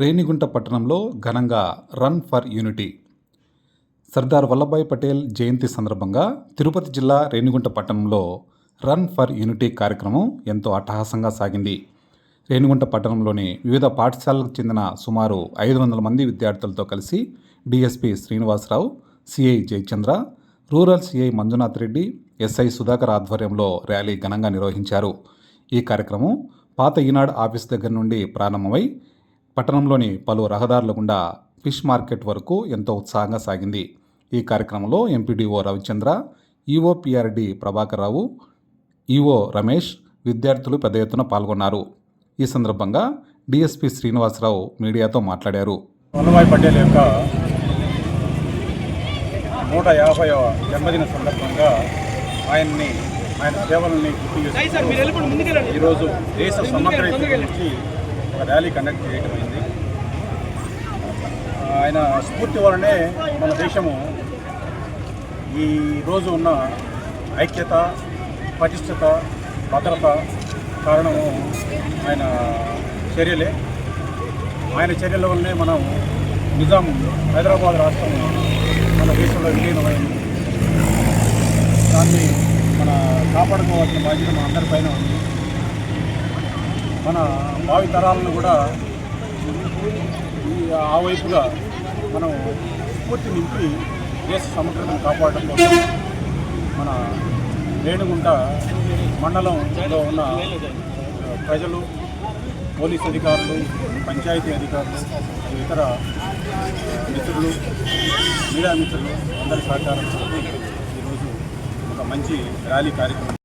రేణిగుంట పట్టణంలో ఘనంగా run for unity. Sardar Vallabhbhai Patel జయంతి సందర్భంగా తిరుపతి జిల్లా రేణిగుంట పట్టణంలో రన్ ఫర్ యూనిటీ కార్యక్రమం ఎంతో అట్టహాసంగా సాగింది. రేణిగుంట పట్టణంలోని వివిధ పాఠశాలలకు చెందిన సుమారు ఐదు వందల మంది విద్యార్థులతో కలిసి DSP Srinivasarao CI Jayachandra rural CI Manjunath Reddy SI Sudhakar ఆధ్వర్యంలో ర్యాలీ ఘనంగా నిర్వహించారు. ఈ కార్యక్రమం పాత ఈనాడు ఆఫీస్ దగ్గర నుండి ప్రారంభమై పట్టణంలోని పలు రహదారుల గుండా ఫిష్ మార్కెట్ వరకు ఎంతో ఉత్సాహంగా సాగింది. ఈ కార్యక్రమంలో MPDO Ravichandra EO PRD Prabhakar Rao EO Ramesh విద్యార్థులు పెద్ద ఎత్తున పాల్గొన్నారు. ఈ సందర్భంగా డిఎస్పి శ్రీనివాసరావు మీడియాతో మాట్లాడారు. వల్లభాయ్ పటేల్ యొక్క నూట యాభైవ జన్మదిన సందర్భంగా ఆయన్ని ఆయన సేవలని గుర్తు చేసుకుంటూ ఈరోజు దేశ సమగ్రత గురించి ఒక ర్యాలీ కండక్ట్ చేయడం అయింది. ఆయన స్ఫూర్తి వలనే మన దేశము ఈ రోజు ఉన్న ఐక్యత పటిష్టత భద్రత కారణము ఆయన చర్యలే. ఆయన చర్యల వల్లనే మనం నిజాం హైదరాబాద్ రాష్ట్రం మన దేశంలో విలీనమైంది. దాన్ని మన కాపాడుకోవాల్సిన బాధ్యత మన అందరిపైన ఉంది. మన భావి తరాలను కూడా ఈ ఆ వైపుగా మనం స్ఫూర్తి నింపి దేశ సమగ్రతను కాపాడడం కోసం మన రేణుగుంట మండలంలో ఉన్న ప్రజలు పోలీస్ అధికారులు పంచాయతీ అధికారులు ఇతర మిత్రులు మీడియా మిత్రులు అందరి సహకారంతో ఈరోజు ఒక మంచి ర్యాలీ కార్యక్రమం